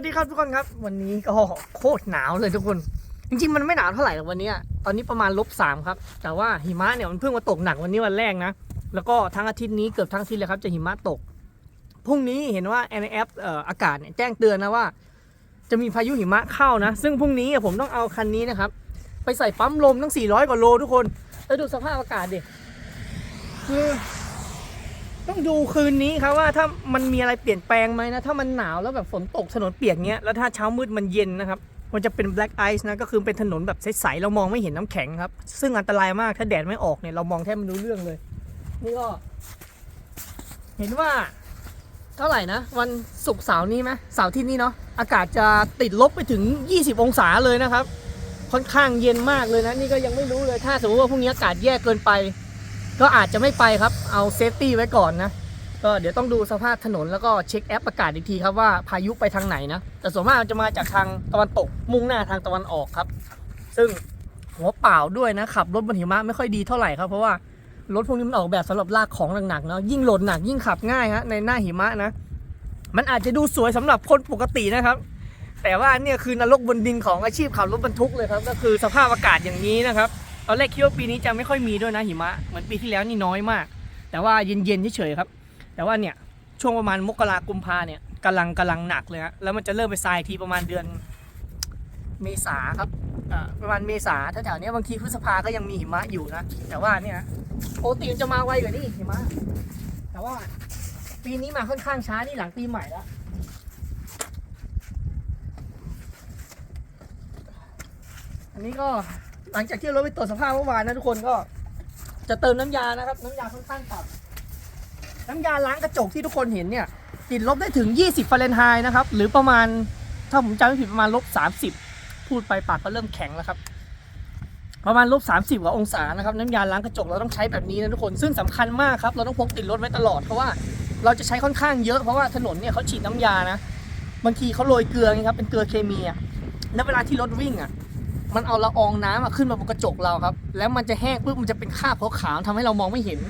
วัสดีครับทุกคนครับ วันนี้ก็โคตรหนาวเลยทุกคน จริงๆมันไม่หนาวเท่าไหร่หรอกวันนี้ตอนนี้ประมาณลบสามครับ แต่ว่าหิมะเนี่ยมันเพิ่งมาตกหนักวันนี้วันแรกนะ แล้วก็ทั้งอาทิตย์นี้เกือบทั้งอาทิตย์เลยครับจะหิมะตก พรุ่งนี้เห็นว่าแอนแอปอากาศเนี่ยแจ้งเตือนนะว่า จะมีพายุหิมะเข้านะ ซึ่งพรุ่งนี้ผมต้องเอาคันนี้นะครับ ไปใส่ปั๊มลมตั้ง400กว่าโลทุกคนแล้วดูสภาพอากาศดิคือ ต้องดูคืนนี้ครับว่าถ้ามันมีอะไรเปลี่ยนแปลงไหมนะ ถ้ามันหนาวแล้วแบบฝนตกถนนเปียกเงี้ยแล้วถ้าเช้ามืดมันเย็นนะครับมันจะเป็น black ice นะ ก็คือเป็นถนนแบบใสๆเรามองไม่เห็นน้ำแข็งครับ ซึ่งอันตรายมากถ้าแดดไม่ออกเนี่ยเรามองแทบไม่รู้เรื่องเลย นี่ก็ เห็นว่าเท่าไหร่นะ วันศุกร์เสาร์นี้ไหมเสาร์ที่นี่เนาะอากาศจะติดลบไปถึง 20 องศาเลยนะครับ ค่อนข้างเย็นมากเลยนะ นี่ก็ยังไม่รู้เลยถ้าสมมติว่าพรุ่งนี้อากาศแย่เกินไป ก็อาจจะไม่ไปครับเอาเซฟตี้ไว้ก่อนนะก็เดี๋ยวต้องดูสภาพถนนแล้วก็เช็คแอปอากาศอีกทีครับว่าพายุไปทางไหนนะแต่ส่วนมากจะมาจากทางตะวันตกมุ่งหน้าทางตะวันออกครับ ซึ่งหัวเปล่าด้วยนะขับรถบนหิมะไม่ค่อยดีเท่าไหร่ครับเพราะว่ารถพวกนี้มันออกแบบสำหรับลากของหนักๆเนาะยิ่งโหลดหนักยิ่งขับง่ายฮะในหน้าหิมะนะ มันอาจจะดูสวยสำหรับคนปกตินะครับ แต่ว่าเนี่ยคือนรกบนดินของอาชีพขับรถบรรทุกเลยครับ ก็คือสภาพอากาศอย่างนี้นะครับ อนแรกคิดว่าปีนี้จะไม่ค่อยมีด้วยนะหิมะเหมือนปีที่แล้วนี่น้อยมาก แต่ว่าเย็นๆเฉยๆครับ แต่ว่าเนี่ยช่วงประมาณมกรากุมภาเนี่ยกำลังกำลังหนักเลยฮะแล้วมันจะเริ่มไปทรายทีประมาณเดือนเมษาครับอ่าประมาณเมษาแถวๆนี้บางทีพฤษภาก็ยังมีหิมะอยู่นะแต่ว่าเนี่ยปกติมจะมาไวกว่านี้หิมะแต่ว่าปีนี้มาค่อนข้างช้านี่หลังปีใหม่แล้วอันนี้ก็ หลังจากที่ราไปตรวจสภาพเมื่อวานนะทุกคนก็ จะเติมน้ำยานะครับ น้ำยาค่อนข้างต่ำน้ำยาล้างกระจกที่ทุกคนเห็นเนี่ย ติดลบได้ถึง 20ฟาเรนไฮต์นะครับ หรือประมาณถ้าผมจำไม่ผิดประมาณลบ30 พูดไปปากก็เริ่มแข็งแล้วครับ ประมาณลบ30กว่าองศานะครับ น้ำยาล้างกระจกเราต้องใช้แบบนี้นะทุกคน ซึ่งสำคัญมากครับ เราต้องพกติดรถไว้ตลอดเพราะว่าเราจะใช้ค่อนข้างเยอะเพราะว่าถนนเนี่ยเขาฉีดน้ำยานะบางทีเขาโรยเกลือไงครับเป็นเกลือเคมีอะแล้วเวลาที่รถวิ่งอะ มันเอาละอองน้ำขึ้นมาบนกระจกเราครับ แล้วมันจะแห้งปุ๊บมันจะเป็นคราบขาวๆทำให้เรามองไม่เห็น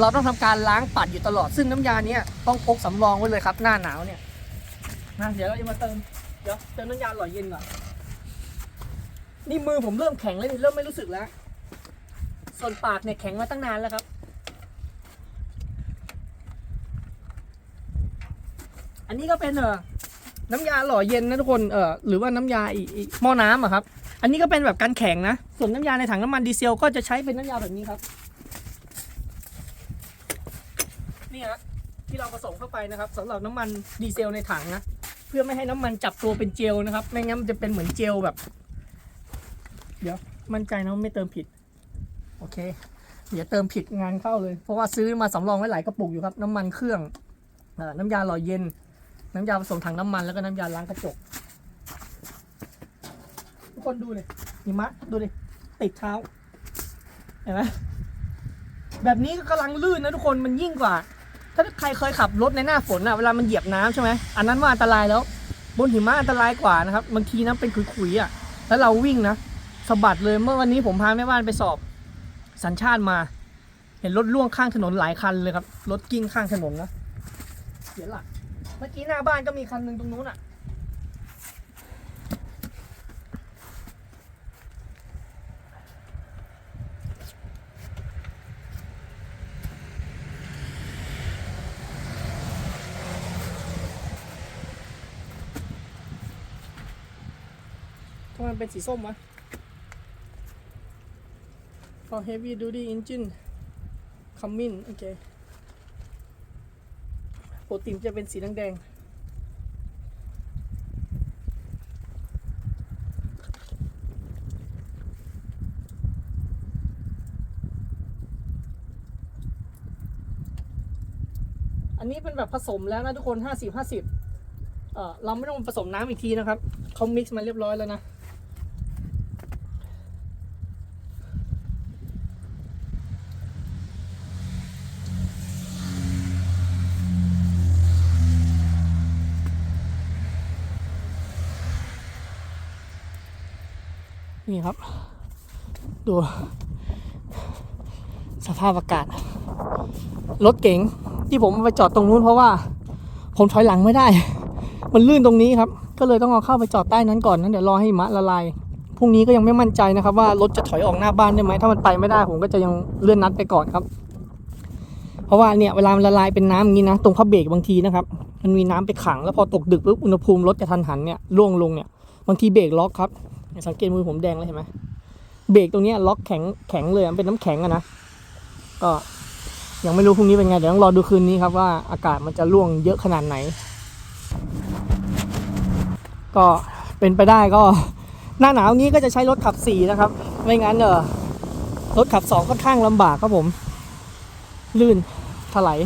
เราต้องทำการล้างปัดอยู่ตลอดซึ่งน้ำยาเนี้ยต้องพกสำรองไว้เลยครับ หน้าหนาวเนี่ยนะเดี๋ยวเราจะมาเติมเดี๋ยวเติมน้ำยาหล่อเย็นก่อนนี่มือผมเริ่มแข็งแล้วนี่เริ่มไม่รู้สึกแล้ว ส่วนปากเนี่ยแข็งมาตั้งนานแล้วครับ อันนี้ก็เป็นเออน้ำยาหล่อเย็นนะทุกคนเออหรือว่าน้ำยาอีกอีกหม้อน้ำอะครับ อันนี้ก็เป็นแบบกันแข็งนะ ส่วนน้ำยาในถังน้ำมันดีเซลก็จะใช้เป็นน้ำยาแบบนี้ครับ นี่ฮะที่เราผสมเข้าไปนะครับสำหรับน้ำมันดีเซลในถังนะเพื่อไม่ให้น้ำมันจับตัวเป็นเจลนะครับไม่งั้นมันจะเป็นเหมือนเจลแบบ เดี๋ยวมั่นใจนะไม่เติมผิด โอเค เดี๋ยวเติมผิดงานเข้าเลย เพราะว่าซื้อมาสำรองไว้หลายกระปุกอยู่ครับ น้ำมันเครื่องน้ำยาหล่อเย็น น้ำยาผสมถังน้ำมันแล้วก็น้ำยาล้างกระจก คนดูเลยหิมะดูดิติดเท้าเห็นไหมแบบนี้ก็กำลังลื่นนะทุกคนมันยิ่งกว่า ถ้าใครเคยขับรถในหน้าฝนอะเวลามันเหยียบน้ำใช่ไหมอันนั้นว่าอันตรายแล้ว บนหิมะอันตรายกว่านะครับบางทีน้ำเป็นขุยๆอะแล้วเราวิ่งนะสะบัดเลยเมื่อวันนี้ผมพาแม่บ้านไปสอบ สัญชาติมา เห็นรถล่วงข้างถนนหลายคันเลยครับรถกิ้งข้างถนนนะเสียหลักเมื่อกี้หน้าบ้านก็มีคันหนึ่งตรงนู้นอะ มันเป็นสีส้มวะ for heavy duty engine coming โอเคปกติมันจะเป็นสีแดงอันนี้เป็นแบบผสมแล้วนะทุกคน 50 50เออเราไม่ต้องผสมน้ำอีกทีนะครับเขามิกซ์มาเรียบร้อยแล้วนะ นี่ครับ ดู สภาพอากาศ รถเก๋งที่ผมไปจอดตรงนู้นเพราะว่า ผมถอยหลังไม่ได้ มันลื่นตรงนี้ครับ ก็เลยต้องเอาเข้าไปจอดใต้นั้นก่อนนั้นเดี๋ยวรอให้มะละลายพรุ่งนี้ก็ยังไม่มั่นใจนะครับ ว่ารถจะถอยออกหน้าบ้านได้ไหมถ้ามันไปไม่ได้ผมก็จะยังเลื่อนนัดไปก่อนครับ เพราะว่าเนี่ยเวลามันละลายเป็นน้ำอย่างนี้นะ ตรงพับเบรกบางทีนะครับ มันมีน้ำไปขังแล้วพอตกดึกปุ๊บอุณหภูมิรถกระทันหันเนี่ยร่วงลงเนี่ยบางทีเบรกล็อกครับ สังเกตมือผมแดงเลยเห็นไหมเบรกตรงนี้ล็อกแข็งแข็งเลยมันเป็นน้ำแข็งอะนะก็ยังไม่รู้พรุ่งนี้เป็นไงเดี๋ยวต้องรอดูคืนนี้ครับว่าอากาศมันจะร่วงเยอะขนาดไหน ก็เป็นไปได้ก็หน้าหนาวนี้ก็จะใช้รถขับสี่นะครับ ไม่งั้นเออรถขับสองค่อนข้างลำบากครับผม ลื่นถลาย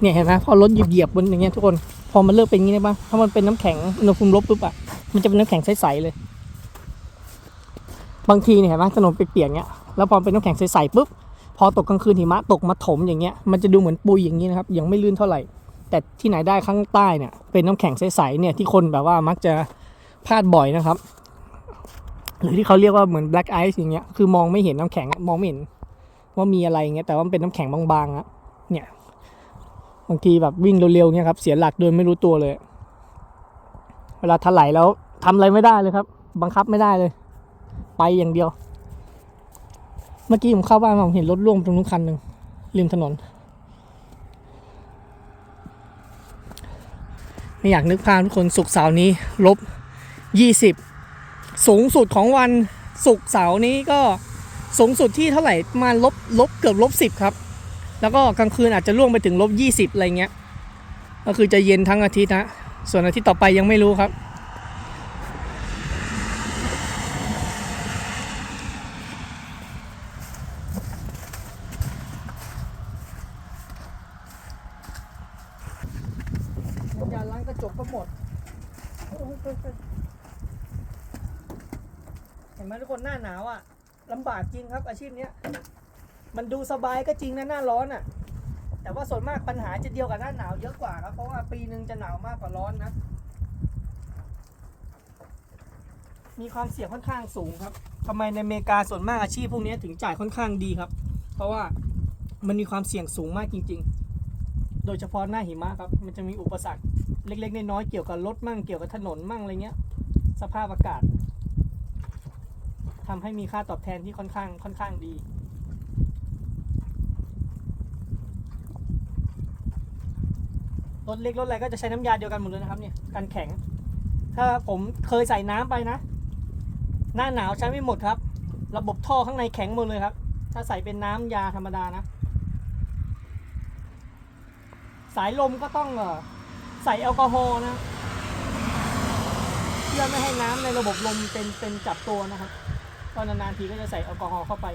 เนี่ยเห็นไหมพอรถเหยียบๆบนอย่างเงี้ยทุกคน พอมันเลิกเป็นอย่างนี้ได้ปะถ้ามันเป็นน้ำแข็งอุณหภูมิลบปุ๊บอะมันจะเป็นน้ำแข็งใสๆเลย บางทีเนี่ยเห็นไหมถนนเปียกๆเงี้ยแล้วพอเป็นน้ำแข็งใสๆปุ๊บพอตกกลางคืนหิมะตกมาถมอย่างเงี้ยมันจะดูเหมือนปุยอย่างนี้นะครับยังไม่ลื่นเท่าไหร่ แต่ที่ไหนได้ข้างใต้เนี่ยเป็นน้ำแข็งใสๆเนี่ยที่คนแบบว่ามักจะพลาดบ่อยนะครับ หรือที่เขาเรียกว่าเหมือน black ice อย่างเงี้ยคือมองไม่เห็นน้ำแข็งมองไม่เห็นว่ามีอะไรเงี้ยแต่ว่ามันเป็นน้ำแข็งบางๆอะเนี่ยางทีแบบวิ่งเร็วๆเนี่ยครับเสียหลักโดยไม่รู้ตัวเลย เวลาถลายแล้วทำอะไรไม่ได้เลยครับ บังคับไม่ได้เลย ไปอย่างเดียว เมื่อกี้ผมเข้าบ้านมาผมเห็นรถร่วงตรงนู้นคันหนึ่งริมถนน ไม่อยากนึกภาพทุกคนสุกร์เสาร์นี้ลบยี่สิบสูงสุดของวันศุกร์เสาร์นี้ก็สูงสุดที่เท่าไหร่มาลบลบเกือบลบสิบครับ แล้วก็กลางคืนอาจจะล่วงไปถึงลบยี่สิบอะไรเงี้ย ก็คือจะเย็นทั้งอาทิตย์นะส่วนอาทิตย์ต่อไปยังไม่รู้ครับ ยาล้างกระจกก็หมด เห็นไหมทุกคนหน้าหนาวอะลำบากจริงครับอาชีพเนี้ย มันดูสบายก็จริงนะหน้าร้อนอะ แต่ว่าส่วนมากปัญหาจะเดียวกับหน้าหนาวเยอะกว่าครับเพราะว่าปีหนึ่งจะหนาวมากกว่าร้อนนะ มีความเสี่ยงค่อนข้างสูงครับทำไมในอเมริกาส่วนมากอาชีพพวกนี้ถึงจ่ายค่อนข้างดีครับ เพราะว่ามันมีความเสี่ยงสูงมากจริง ๆ โดยเฉพาะหน้าหิมะครับ มันจะมีอุปสรรคเล็กๆน้อยๆเกี่ยวกับรถมั่งเกี่ยวกับถนนมั่งอะไรเงี้ย สภาพอากาศทำให้มีค่าตอบแทนที่ค่อนข้างค่อนข้างดี รถเล็กรถอะไรก็จะใช้น้ำยาเดียวกันหมดเลยนะครับเนี่ยกันแข็ง ถ้าผมเคยใส่น้ำไปนะ หน้าหนาวใช้ไม่หมดครับ ระบบท่อข้างในแข็งหมดเลยครับ ถ้าใส่เป็นน้ำยาธรรมดานะ สายลมก็ต้องเอใส่แอลกอฮอล์นะเพื่อไม่ให้น้ำในระบบลมเป็นเป็นจับตัวนะครับก็นานๆทีก็จะใส่แอลกอฮอล์เข้าไป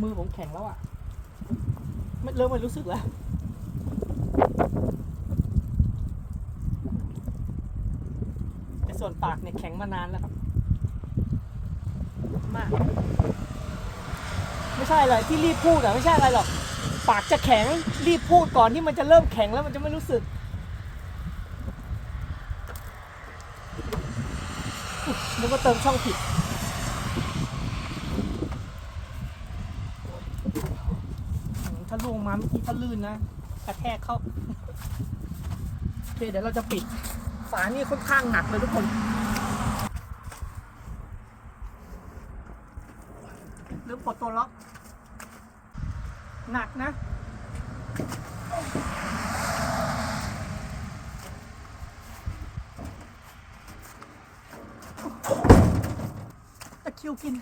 มือผมแข็งแล้วอะ่ะไม่เริ่มไม่รู้สึกแล้ว แต่ส่วนปากเนี่ยแข็งมานานแล้วครับ มาก ไม่ใช่อะไรที่รีบพูดอะไม่ใช่อะไรหรอก ปากจะแข็งรีบพูดก่อนที่มันจะเริ่มแข็งแล้วมันจะไม่รู้สึกแล้วก็เติมช่องผิดถ้าลงมาเมื่อกี้ถ้าลื่นนะ กระแทกเข้าโอเคเดี๋ยวเราจะปิด ฝานี่ค่อนข้างหนักเลยทุกคนลืมปลดตัวล็อก หนักนะ ตะคิวกิน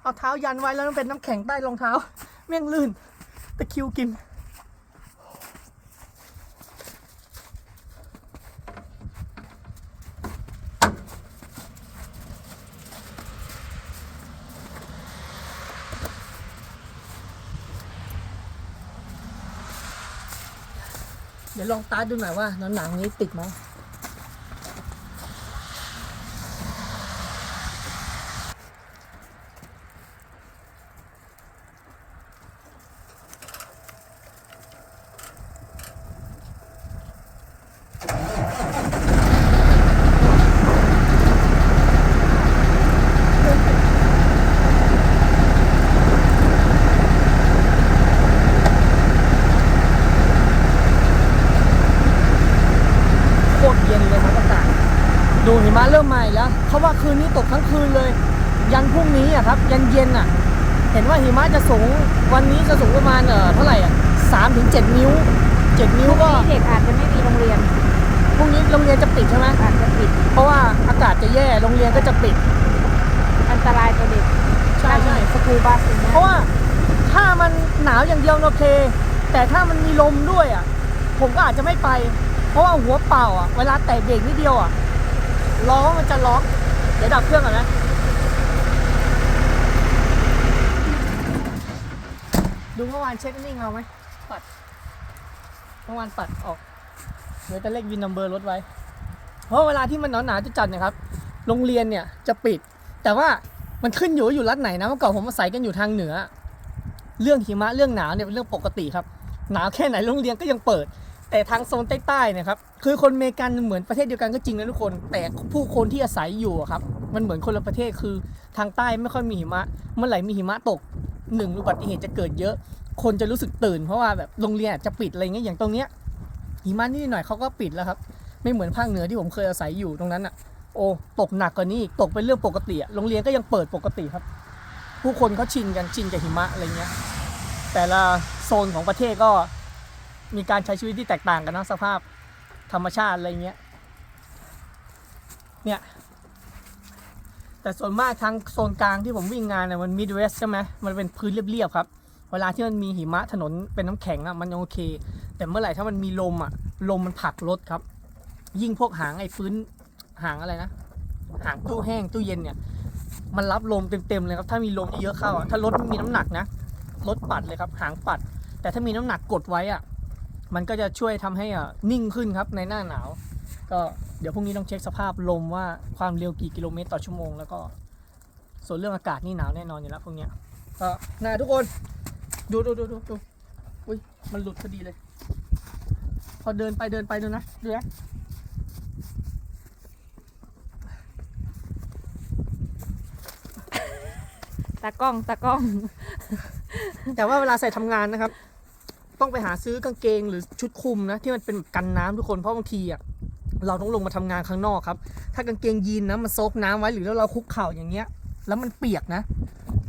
เอาเท้ายันไว้แล้วมันเป็นน้ำแข็งใต้รองเท้า แม่งลื่น ตะคิวกิน ดี๋ยวลองตาร์ทดูหน่อยว่าหนังๆนี้ติดไหม นนี้ตกทั้งคืนเลย ยันพรุ่งนี้อะครับ ยันเย็นอะ เห็นว่าหิมะจะสูงวันนี้จะสูงประมาณเอ่อเท่าไหร่อะสามถึงเจ็ดนิ้วเจ็ดนิ้วก็เด็กอาจจะไม่มีโรงเรียนพรุ่งนี้โรงเรียนจะปิดใช่ไหมอาจจะปิด เพราะว่าอากาศจะแย่โรงเรียนก็จะปิด อันตรายต่อเด็กใช่ใช่สกูบัสอย่างเงี้ยเพราะว่าถ้ามันหนาวอย่างเดียวโอเค แต่ถ้ามันมีลมด้วยอะ ผมก็อาจจะไม่ไป เพราะว่าหัวเปล่าอะเวลาแตะเบรกนิดเดียวอะล้อมันจะล็อก เดี๋ยวดับเครื่องก่อนนะดูเมื่อวานเช็คนิ่งเอาไหมปัดเมื่อวานปัดออกเหลือแต่เลขวินนัมเบอร์รถไว้ เพราะเวลาที่มันหนาวๆจะจัดเนี่ยครับ โรงเรียนเนี่ยจะปิด แต่ว่ามันขึ้นอยู่ว่าอยู่รัฐไหนนะเมื่อก่อนผมอาศัยกันอยู่ทางเหนือ เรื่องหิมะเรื่องหนาวเนี่ยเป็นเรื่องปกติครับ หนาวแค่ไหนโรงเรียนก็ยังเปิด แต่ทางโซนใต้ๆเนะครับคือคนเมกันเหมือนประเทศเดียวกันก็จริงนะทุกคน แต่ผู้คนที่อาศัยอยู่ครับมันเหมือนคนละประเทศคือทางใต้ไม่ค่อยมีหิมะเมื่อไหร่มีหิมะตกหนึ่งอุบัติเหตุจะเกิดเยอะ คนจะรู้สึกตื่นเพราะว่าแบบโรงเรียนจะปิดอะไรเงี้ยอย่างตรงเนี้ยหิมะนิดหน่อยเขาก็ปิดแล้วครับ ไม่เหมือนภาคเหนือที่ผมเคยอาศัยอยู่ตรงนั้นอะโอ้ตกหนักกว่านี้อีกตกเป็นเรื่องปกติอะโรงเรียนก็ยังเปิดปกติครับ ผู้คนเขาชินกันชินกับหิมะอะไรเงี้ยแต่ละโซนของประเทศก็ มีการใช้ชีวิตที่แตกต่างกันนะสภาพธรรมชาติอะไรเงี้ยเนี่ยแต่ส่วนมากทางโซนกลางที่ผมวิ่งงานเนี่ยมันมิดเวสใช่ไหมมันเป็นพื้นเรียบๆครับ เวลาที่มันมีหิมะถนนเป็นน้ำแข็งอะมันยังโอเค แต่เมื่อไหร่ถ้ามันมีลมอะลมมันผลักรถครับ ยิ่งพวกหางไอ้พื้นหางอะไรนะ หางตู้แห้งตู้เย็นเนี่ย มันรับลมเต็มๆเลยครับ ถ้ามีลมเยอะเข้าอะถ้ารถไม่มีน้ำหนักนะรถปัดเลยครับ หางปัด แต่ถ้ามีน้ำหนักกดไว้อะ มันก็จะช่วยทำให้อะนิ่งขึ้นครับในหน้าหนาว ก็เดี๋ยวพรุ่งนี้ต้องเช็คสภาพลมว่าความเร็วกี่กิโลเมตรต่อชั่วโมง แล้วก็ส่วนเรื่องอากาศนี่หนาวแน่นอนอยู่แล้วพวกเนี้ยก็น่าทุกคนดูดูดูดูดูอุ้ยมันหลุดพอดีเลย พอเดินไปเดินไปดูนะดูนะตากล้องตากล้อง แต่ว่าเวลาใส่ทำงานนะครับ ต้องไปหาซื้อกางเกงหรือชุดคลุมนะที่มันเป็นกันน้ำทุกคนเพราะบางทีอะเราต้องลงมาทำงานข้างนอกครับ ถ้ากางเกงยีนนะมันซกน้ำไว้หรือแล้วเราคุกเข่าอย่างเงี้ย แล้วมันเปียกนะ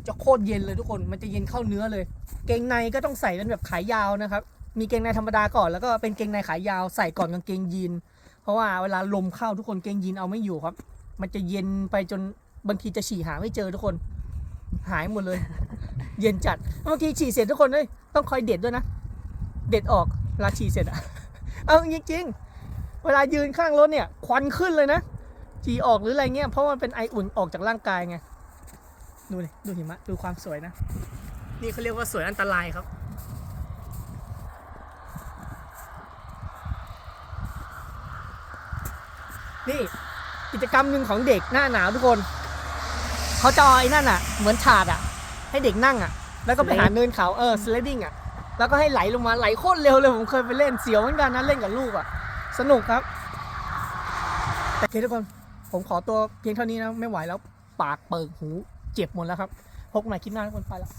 จะโคตรเย็นเลยทุกคนมันจะเย็นเข้าเนื้อเลย เกงในก็ต้องใส่เป็นแบบขายาวนะครับ มีเกงในธรรมดาก่อนแล้วก็เป็นเกงในขายาวใส่ก่อนกางเกงยีน เพราะว่าเวลาลมเข้าทุกคนเกงยีนเอาไม่อยู่ครับ มันจะเย็นไปจนบางทีจะฉี่หาไม่เจอทุกคน หายหมดเลย เย็นจัดบางทีฉี่เสร็จทุกคนเลยต้องคอยเด็ดด้วยนะ เด็ดออกลาฉี่เสร็จอะเอาจริงๆ เวลายืนข้างรถเนี่ย ควันขึ้นเลยนะฉี่ออกหรืออะไรเงี้ยเพราะมันเป็นไออุ่นออกจากร่างกายไงดูดิดูหิมะดูความสวยนะ นี่เขาเรียกว่าสวยอันตรายครับ นี่กิจกรรมหนึ่งของเด็กหน้าหนาวทุกคนเขาจะเอาไอ้นั่นอะ เหมือนถาดอะ ให้เด็กนั่งอะ แล้วก็ไปหาเนินเขาเออสไลดิ้งอะ แล้วก็ให้ไหลลงมาไหลโคตรเร็วเลยผมเคยไปเล่นเสียวเหมือนกันนะเล่นกับลูกอะ่ะ สนุกครับโอเคทุกคนผมขอตัวเพียงเท่านี้นะไม่ไหวแล้วปากเปิดหูเจ็บหมดแล้วครับพบกันใหม่คลิปหน้าทุกคนไปแล้ว